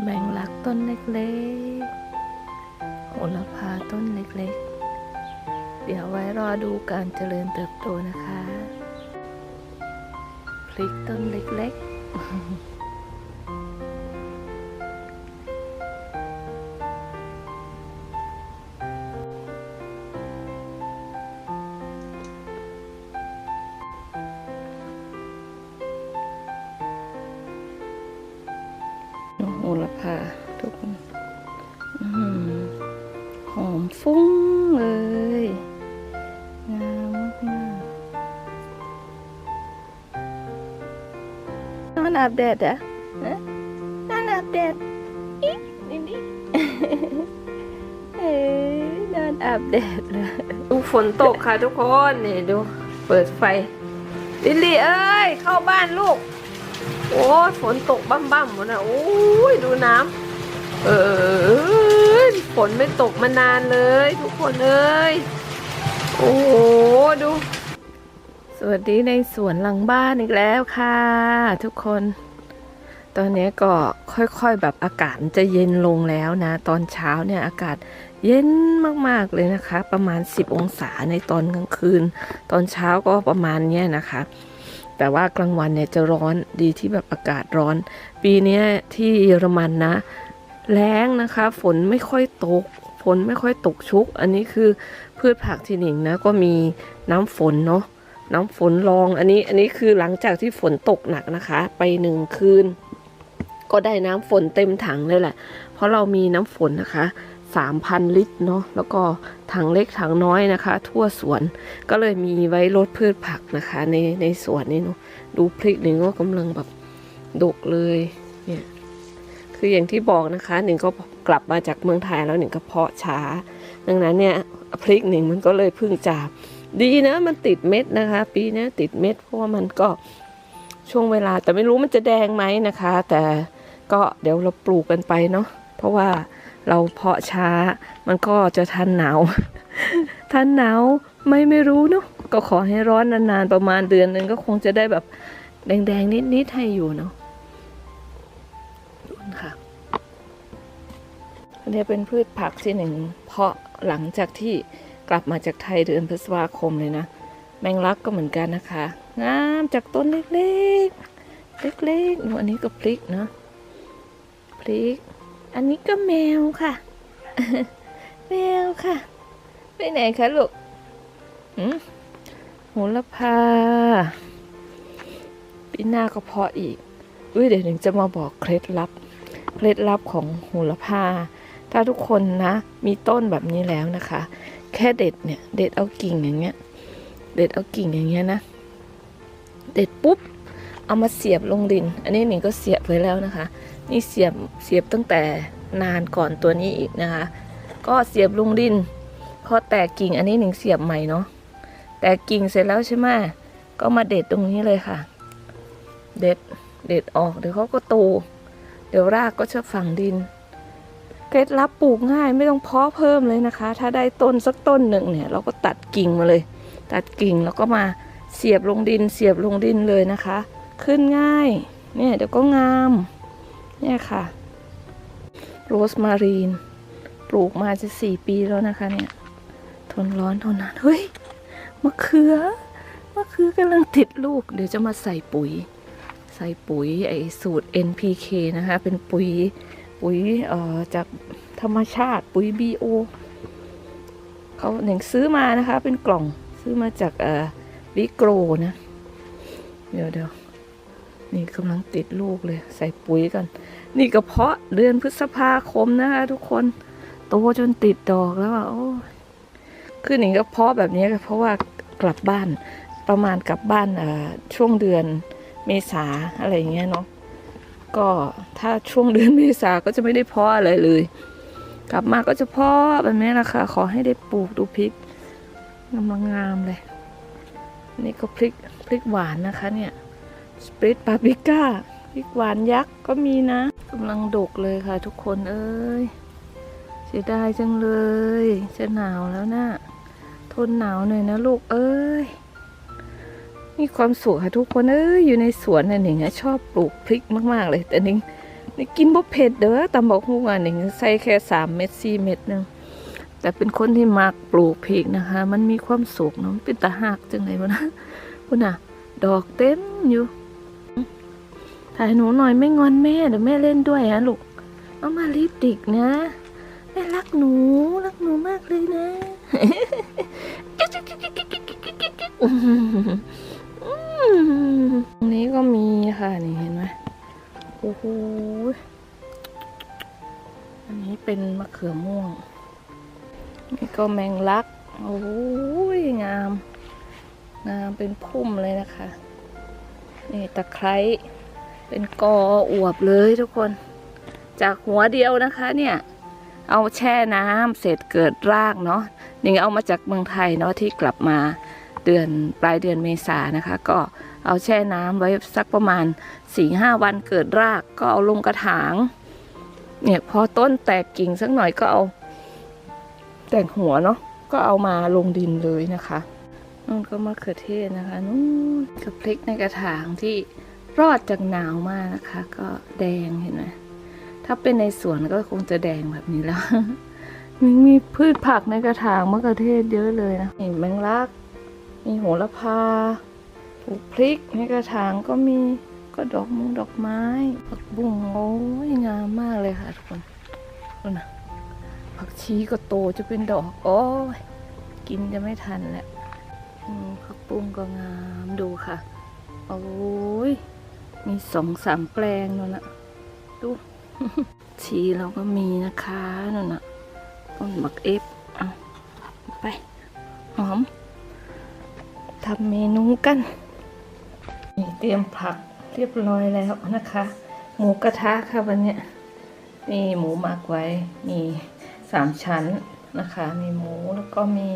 แบงลักต้นเล็กๆ โหระพาต้นเล็กๆ เดี๋ยวไว้รอดูการเจริญเติบโตนะคะ พริกต้นเล็กๆ อนอาบแดดเหรอะนอนอาบแดดอิ๊ะนี่นี่เอ้ยนอนอาบแดดเลยดูฝนตกค่ะทุกคนนี่ดู เปิดไฟ ลิลลี่เอ้ย เข้าบ้านลูก โอ้ฝนตกบ้ำบ้ำหมดนะโอ้ยดูน้ำเออฝนไม่ตกมานานเลย ทุกคนเอ้ยโอ้ วัสดีในสวนหลังบ้านอีกแล้วค่ะ ทุกคน ตอนนี้ก็ค่อยๆแบบอากาศจะเย็นลงแล้วนะ ตอนเช้าเนี่ยอากาศเย็นมากๆเลยนะคะ ประมาณ 10 องศาในตอนกลางคืน ตอนเช้าก็ประมาณเนี้ยนะคะ แต่ว่ากลางวันเนี่ยจะร้อนดีที่แบบอากาศร้อน ปีนี้ที่เยอรมันนะ แล้งนะคะ ฝนไม่ค่อยตกฝนไม่ค่อยตกชุก อันนี้คือพืชผักที่หนิงนะก็มีน้ำฝนเนาะ น้ำฝนรองอันนี้อันนี้คือหลังจากที่ฝนตกหนักนะคะ ไปหนึ่งคืน ก็ได้น้ำฝนเต็มถังเลยแหละ เพราะเรามีน้ำฝนนะคะสามพันลิตรเนาะแล้วก็ถังเล็กถังน้อยนะคะ ทั่วสวนก็เลยมีไว้ลดพืชผักนะคะ ในในสวนนี่เนาะดูพริกหนึ่งก็กำลังแบบดกเลยเนี่ยคืออย่างที่บอกนะคะหนึ่งก็กลับมาจากเมืองไทยแล้วหนึ่งก็เพาะช้า ดังนั้นเนี่ยพริกหนึ่งมันก็เลยเพิ่งจะ ดีนะมันติดเม็ดนะคะ ปีนี้ติดเม็ดเพราะว่ามันก็ช่วงเวลาแต่ไม่รู้มันจะแดงไหมนะคะ แต่ก็เดี๋ยวเราปลูกกันไปเนาะเพราะว่าเราเพาะช้า มันก็จะทันหนาวทันหนาวไม่ไม่รู้เนาะก็ขอให้ร้อนนานๆประมาณเดือนหนึ่งก็คงจะได้แบบแดงๆนิดๆให้อยู่เนาะนู่ค่ะอันนี้เป็นพืชผักที่หนึ่งเพาะหลังจากที่ กลับมาจากไทยเดือนพฤษภาคมเลยนะ แมงลักก็เหมือนกันนะคะ งามจากต้นเล็กๆ เล็กๆหนูอันนี้ก็พริกเนาะพริก อันนี้ก็แมวค่ะ แมวค่ะ ไปไหนคะลูกหืมโหระพาปีหน้าก็เพาะอีกอุ้ยเดี๋ยวหนึ่งจะมาบอกเคล็ดลับ เคล็ดลับของโหระพา ถ้าทุกคนนะ มีต้นแบบนี้แล้วนะคะ แค่เด็ดเนี่ย เด็ดเอากิ่งอย่างเงี้ย เด็ดเอากิ่งอย่างเงี้ยนะ เด็ดปุ๊บ เอามาเสียบลงดิน อันนี้หนิงก็เสียบไว้แล้วนะคะ นี่เสียบเสียบตั้งแต่นานก่อนตัวนี้อีกนะคะ ก็เสียบลงดิน พอแตกกิ่งอันนี้หนิงเสียบใหม่เนาะ แตกกิ่งเสร็จแล้วใช่ไหมก็มาเด็ดตรงนี้เลยค่ะ เด็ด เด็ดออก เดี๋ยวเขาก็โต เดี๋ยวรากก็จะฝังดิน เคล็ดลับปลูกง่ายไม่ต้องเพาะเพิ่มเลยนะคะ ถ้าได้ต้นสักต้นหนึ่งเนี่ย เราก็ตัดกิ่งมาเลย ตัดกิ่งแล้วก็มาเสียบลงดินเสียบลงดินเลยนะคะ ขึ้นง่ายเนี่ยเดี๋ยวก็งามเนี่ยค่ะโรสมารีน ปลูกมาจะสี่ปีแล้วนะคะเนี่ย ทนร้อนทนหนาวเฮ้ยมะเขือมะเขือกำลังติดลูก เดี๋ยวจะมาใส่ปุ๋ย ใส่ปุ๋ยไอสูตร NPK นะคะ เป็นปุ๋ย ปุ๋ยเอ่อจากธรรมชาติปุ๋ย BO เขาหนึ่งซื้อมานะคะ เป็นกล่องซื้อมาจากเอ่อวิโกรนะ เดี๋ยวเดี๋ยวนี่กำลังติดลูกเลย ใส่ปุ๋ยกัน นี่กระเพาะเดือนพฤษภาคมนะคะทุกคนโตจนติดดอกแล้วอะโอ้คือหนิงก็เพาะแบบนี้ก็เพราะว่ากลับบ้านประมาณกลับบ้านเอ่อช่วงเดือนเมษาอะไรอย่างเงี้ยเนาะ ก็ถ้าช่วงเดือนเมษาก็จะไม่ได้เพาะอะไรเลย กลับมาก็จะเพาะแบบนี้แหละค่ะขอให้ได้ปลูกดูพริกกำลังงามเลย นี่ก็พริกพริกหวานนะคะเนี่ยสปริตปาปริก้าพริกหวานยักษ์ก็มีนะกำลังดกเลยค่ะทุกคนเอ้ยเสียดายจังเลย จะหนาวแล้วน่ะทนหนาวหน่อยนะลูกเอ้ย มีความสุขค่ะทุกคนเอ้ยอยู่ในสวนน่ะหนิงอะชอบปลูกพริกมากๆ เลย แต่หนิงนี่กินบ่เผ็ดเด้อตำบักหุ่งอันนี้ใส่แค่สามเม็ดสี่เม็ดนึงแต่เป็นคนที่มักปลูกพริกนะคะ มันมีความสุขเนาะเป็นตาหักจังไดวะนะพุ่นน่ะ ดอกเต็มอยู่ถ่ายหนูหน่อยไม่งอนแม่เดี๋ยวแม่เล่นด้วยฮะลูกเอามาลิปติกนะแม่รักหนูรักหนูมากเลยนะ ตรงนี้ก็มีค่ะนี่เห็นไหมโอ้โหอันนี้เป็นมะเขือม่วง นี่ก็แมงลัก โอ้ยงาม งามเป็นพุ่มเลยนะคะ นี่ตะไคร้เป็นกออวบเลยทุกคน จากหัวเดียวนะคะเนี่ยเอาแช่น้ำเสร็จเกิดรากเนาะนี่เอามาจากเมืองไทยเนาะที่กลับมาเดือนปลายเดือนเมษานะคะ ก็ เอาแช่น้ำไว้สักประมาณ4ีห้าวันเกิดรากก็เอาลงกระถาง เนี่ยพอต้นแตกกิ่งสักหน่อยก็เอา แต่งหัวเนาะก็เอามาลงดินเลยนะคะนู่นก็มะเขือเทศนะคะนู่นกับพริกในกระถางที่รอดจากหนาวมากนะคะ ก็แดงเห็นไหมถ้าเป็นในสวนก็คงจะแดงแบบนี้แล้วมีมีพืชผักในกระถางมะเขือเทศเยอะเลยนะนี่แมงลัก มีโหระพา ปลูกพริกในกระถางก็มีก็ดอกมุงดอกไม้ผักบุ้งโอ้ยงามมากเลยค่ะทุกคนดูนะผักชีก็โตจะเป็นดอกโอ้ยกินจะไม่ทันแหละผักปุ้งก็งามดูค่ะโอ้ยมีสองสามแปลงนั่นนะดูชีเราก็มีนะคะนั่นนะต้นบักเอฟเอาไปหอมทำเมนูกัน เตรียมผักเรียบร้อยแล้วนะคะ หมูกระทะค่ะวันนี้ยนี่หมูหมักไว้มีสามชั้นนะคะ มีหมูแล้วก็มี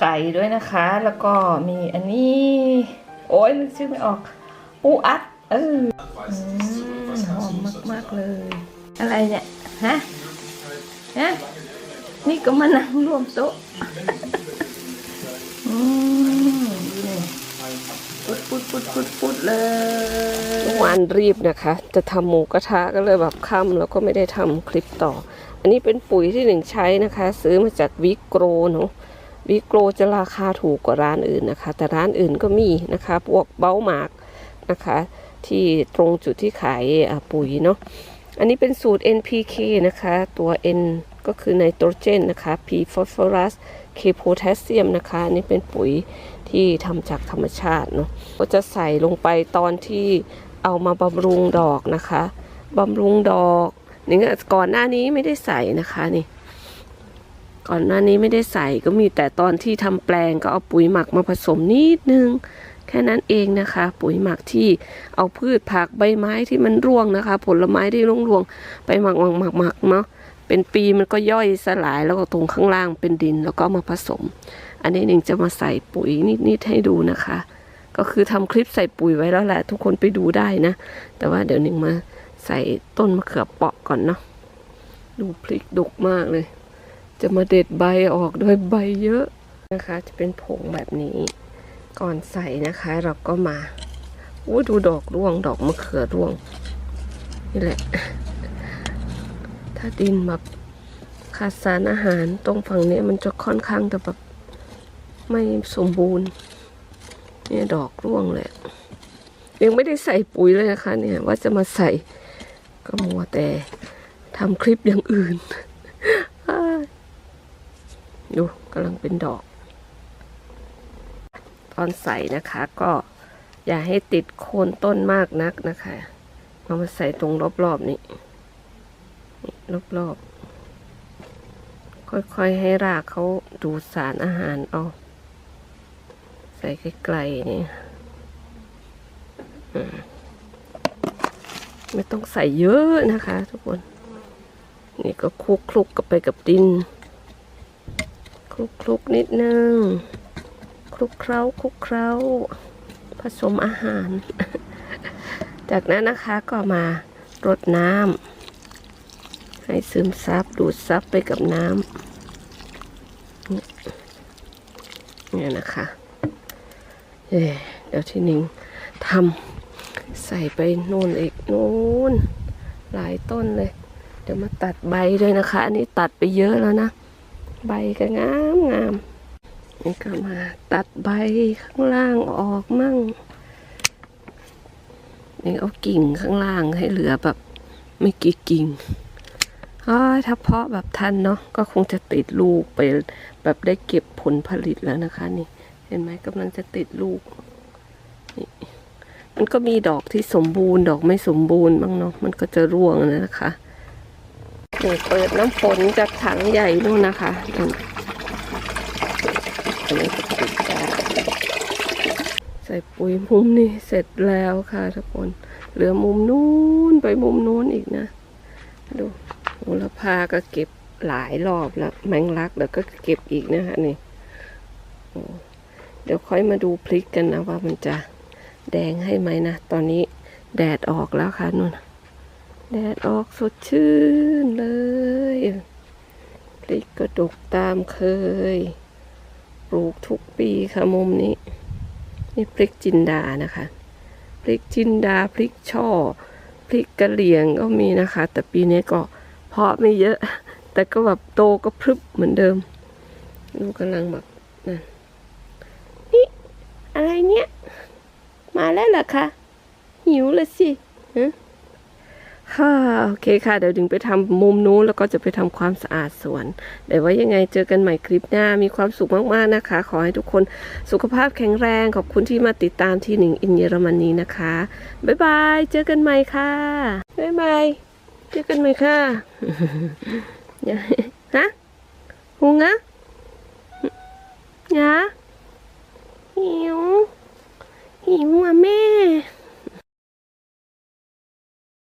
ไก่ด้วยนะคะ แล้วก็มีอันนี้ โอ้ยนึกชื่อไม่ออกปูอัดเอออืมหอมมากๆเลย อะไรเนี่ยฮะฮะนี่ก็มานั่งรวมโต๊ะ อืมนี่ ปุดปุดปุดปุดปุดเลยเมื่อวานรีบนะคะ จะทำหมูกระทะก็เลยแบบค่ำแล้วก็ไม่ได้ทำคลิปต่อ อันนี้เป็นปุ๋ยที่หนึ่งใช้นะคะ ซื้อมาจากวิกโกรเนาะวิกโกรจะราคาถูกกว่าร้านอื่นนะคะ แต่ร้านอื่นก็มีนะคะ พวกเบ้าหมากนะคะ ที่ตรงจุดที่ขายปุ๋ยเนาะอันนี้เป็นสูตร NPK นะคะ ตัว N ก็คือไนโตรเจนนะคะ P ฟอสฟอรัส K โพแทสเซียมนะคะอันนี่เป็นปุ๋ยที่ทำจากธรรมชาติเนาะก็จะใส่ลงไปตอนที่เอามาบำรุงดอกนะคะบำรุงดอกนี่ก่อนหน้านี้ไม่ได้ใส่นะคะนี่ ก่อนหน้านี้ไม่ได้ใส่ก็มีแต่ตอนที่ทำแปลงก็เอาปุ๋ยหมักมาผสมนิดนึงแค่นั้นเองนะคะ ปุ๋ยหมักที่เอาพืชผักใบไม้ที่มันร่วงนะคะ ผลไม้ที่ร่วงร่วงๆไปหมักหมักหมักหมักเนาะ เป็นปีมันก็ย่อยสลายแล้วก็ตรงข้างล่างเป็นดินแล้วก็มาผสม อันนี้หนิงจะมาใส่ปุ๋ยนิดๆให้ดูนะคะ ก็คือทำคลิปใส่ปุ๋ยไว้แล้วแหละ ทุกคนไปดูได้นะ แต่ว่าเดี๋ยวหนิงมาใส่ต้นมะเขือเปาะก่อนเนาะดูพริกดกมากเลย จะมาเด็ดใบออกด้วยใบเยอะนะคะ จะเป็นผงแบบนี้ก่อนใส่นะคะ เราก็มาอู้ดูดอกร่วงดอกมะเขือร่วงนี่แหละ ถ้าดินแบบขาดสารอาหารตรงฝั่งนี้มันจะค่อนข้างจะแบบไม่สมบูรณ์ เนี่ยดอกร่วงเลยยังไม่ได้ใส่ปุ๋ยเลยนะคะเนี่ยว่าจะมาใส่ก็มัวแต่ทำคลิปอย่างอื่น ดูกำลังเป็นดอก ตอนใส่นะคะก็อย่าให้ติดโคนต้นมากนักนะคะ เอามาใส่ตรงรอบๆนี่นี่ รอบๆ ค่อยๆ ให้รากเขาดูดสารอาหารเอาใส่ไกลๆนี่ไม่ต้องใส่เยอะนะคะ ทุกคน นี่ก็คลุกคลุกกับไปกับดิน คลุกคลุกนิดนึง คลุกเคล้าคลุกเคล้า ผสมอาหาร จากนั้นนะคะก็มารดน้ำ ให้ซึมซับดูดซับไปกับน้ำเนี่ยนะคะเย่เดี๋ยวที่หนิงทำใส่ไปโน่นอีกโน่นหลายต้นเลย เดี๋ยวมาตัดใบด้วยนะคะ อันนี้ตัดไปเยอะแล้วนะ ใบก็งามงามนี่ก็มาตัดใบข้างล่างออกมั่งนี่เอากิ่งข้างล่างให้เหลือแบบไม่กี่กิ่ง ถ้าเพาะแบบทันเนาะก็คงจะติดลูกไปแบบได้เก็บผลผลิตแล้วนะคะ นี่ เห็นไหมกำลังจะติดลูกนี่มันก็มีดอกที่สมบูรณ์ ดอกไม่สมบูรณ์บ้างเนาะมันก็จะร่วงนะคะนี่เปิดน้ำฝนจากถังใหญ่นู่นนะคะใส่ปุ๋ยมุมนี้เสร็จแล้วค่ะทุกคน เหลือมุมนู้นไปมุมนู้นอีกนะ ดู โหระพาก็เก็บหลายรอบแล้ว แมงลักเดี๋ยวก็เก็บอีกนะคะนี่เดี๋ยวค่อยมาดูพลิกกันนะว่ามันจะแดงให้ไหมนะ ตอนนี้แดดออกแล้วค่ะนุ่น แดดออกสดชื่นเลยพลิกกระดกตามเคย ปลูกทุกปีค่ะมุมนี้ นี่พริกจินดานะคะ พริกจินดาพริกช่อ พริกกะเหรี่ยงก็มีนะคะ แต่ปีนี้ก็าะไม่เยอะ แต่ก็แบบโตก็พรึบเหมือนเดิม ลูกกำลังแบบนั่นนี่อะไรเนี่ย มาแล้วเหรอคะหิวเลยสิฮะค่ะโอเคค่ะ เดี๋ยวดึงไปทำมุมนู้นแล้วก็จะไปทำความสะอาดสวนเดี๋ยวว่ายังไงเจอกันใหม่คลิปหน้ามีความสุขมากๆนะคะ ขอให้ทุกคนสุขภาพแข็งแรง ขอบคุณที่มาติดตามที่หนึ่งอินเยอรมนีนะคะ บ๊ายบาย เจอกันใหม่ค่ะ บ๊ายบาย เจอกันไหมค่ะยาฮะหุงอะยาหิวหิวอะแม่